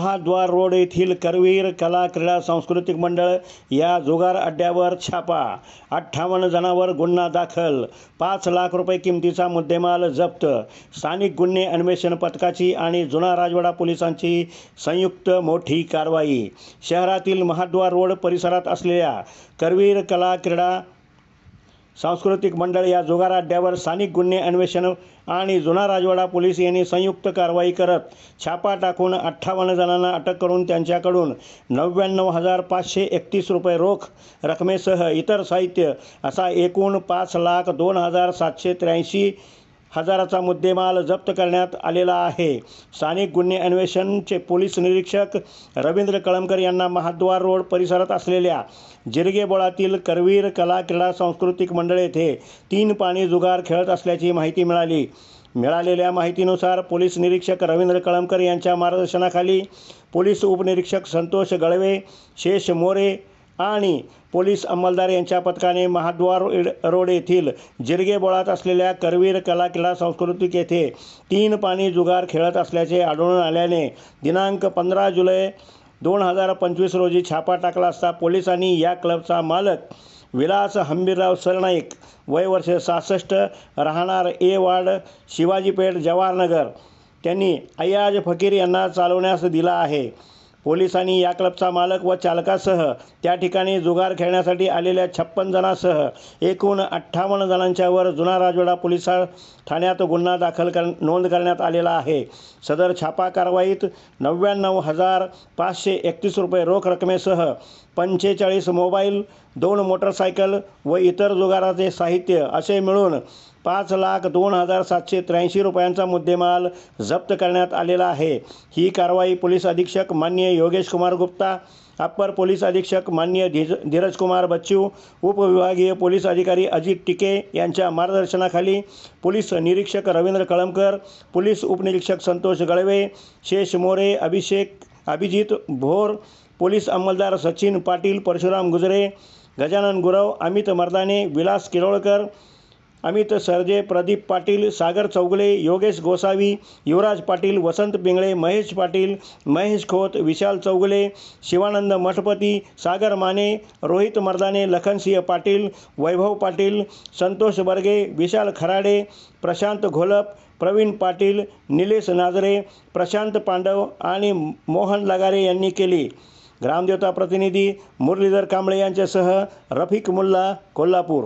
महाद्वार road येथील करवीर कला क्रीडा सांस्कृतिक मंडळ या जुगार अड्ड्यावर छापा. अठ्ठावन्न जणांवर गुन्हा दाखल. पाच लाख रुपये किमतीचा मुद्देमाल जप्त. स्थानिक गुन्हे अन्वेषण पथकाची आणि जुना राजवाडा पोलिसांची संयुक्त मोठी कारवाई. शहरातील महाद्वार रोड परिसरात असलेल्या करवीर कला क्रीडा सांस्कृतिक मंडळ या जुगार अड्ड्यावर स्थानिक गुन्हे अन्वेषण आणि जुना राजवाडा पोलीस यांनी संयुक्त कारवाई करत छापा टाकून अठ्ठावन्न जणांना अटक करून त्यांच्याकडून नव्याण्णव हजार पाचशे एकतीस रुपये रोख रकमेसह इतर साहित्य असा एकूण पाच लाख दोन हजार सातशे त्र्याऐंशी हजाराचा मुद्देमाल जप्त करण्यात आलेला आहे. स्थानिक गुन्हे अन्वेषणचे पोलीस निरीक्षक रवींद्र कळमकर यांना महाद्वार रोड परिसरात असलेल्या जिरगे बोळातील करवीर कला क्रीडा सांस्कृतिक मंडळ येथे तीन पाणी जुगार खेळत असल्याची माहिती मिळाली. मिळालेल्या माहितीनुसार पोलीस निरीक्षक रवींद्र कळमकर यांच्या मार्गदर्शनाखाली पोलीस उपनिरीक्षक संतोष गळवे शेष मोरे आणि पोलीस अंमलदार यांच्या पथकाने महाद्वार रोड येथील जिरगे बोळात असलेल्या करवीर कला क्रीडा सांस्कृतिक येथे तीन पाणी जुगार खेळत असल्याचे आढळून आल्याने दिनांक पंधरा जुलै दोन हजार पंचवीस रोजी छापा टाकला असता पोलिसांनी या क्लबचा मालक विलास हंबीरराव सरनाईक वय वर्ष सहासष्ट राहणार ए वार्ड शिवाजीपेठ जवाहरनगर. त्यांनी अय्याज फकीर यांना चालवण्यास दिला आहे. पोलिसांनी या क्लबचा मालक व चालकासह त्या ठिकाणी जुगार खेळण्यासाठी आलेल्या छप्पन जणांसह एकूण अठ्ठावन्न जणांच्यावर जुना राजवाडा पोलीस ठाण्यात गुन्हा दाखल कर नोंद करण्यात आलेला आहे. सदर छापा कारवाईत नव्याण्णव हजार पाचशे एकतीस रुपये रोख रकमेसह पंचेचाळीस मोबाईल दोन मोटरसायकल व इतर जुगाराचे साहित्य असे मिळून पाच लाख दोन हजार सातशे त्र्याऐंशी रुपयांचा मुद्देमाल जप्त करण्यात आलेला आहे. ही कारवाई पोलीस अधीक्षक मान्य योगेश कुमार गुप्ता अप्पर पोलीस अधीक्षक मान्य धीज धीरजकुमार बच्चू उपविभागीय पोलीस अधिकारी अजित टिके यांच्या मार्गदर्शनाखाली पोलीस निरीक्षक रवींद्र कळमकर पोलीस उपनिरीक्षक संतोष गळवे शेष मोरे अभिषेक अभिजित भोर पोलीस अंमलदार सचिन पाटील परशुराम गुजरे गजानन गुरव अमित मर्दाने विलास किरोळकर अमित सरजे प्रदीप पाटील सागर चौगले योगेश गोसावी युवराज पाटील वसंत पिंगळे महेश पाटील महेश खोत विशाल चौगले शिवानंद मठपती सागर माने रोहित मर्दाने लखनसिंह पाटील वैभव पाटील संतोष बर्गे विशाल खराडे प्रशांत घोलप प्रवीण पाटील निलेश नाजरे प्रशांत पांडव आणि मोहन लगारे यांनी केली. ग्रामदेवता प्रतिनिधी मुरलीधर कांबळे यांच्यासह रफिक मुल्ला कोल्हापूर.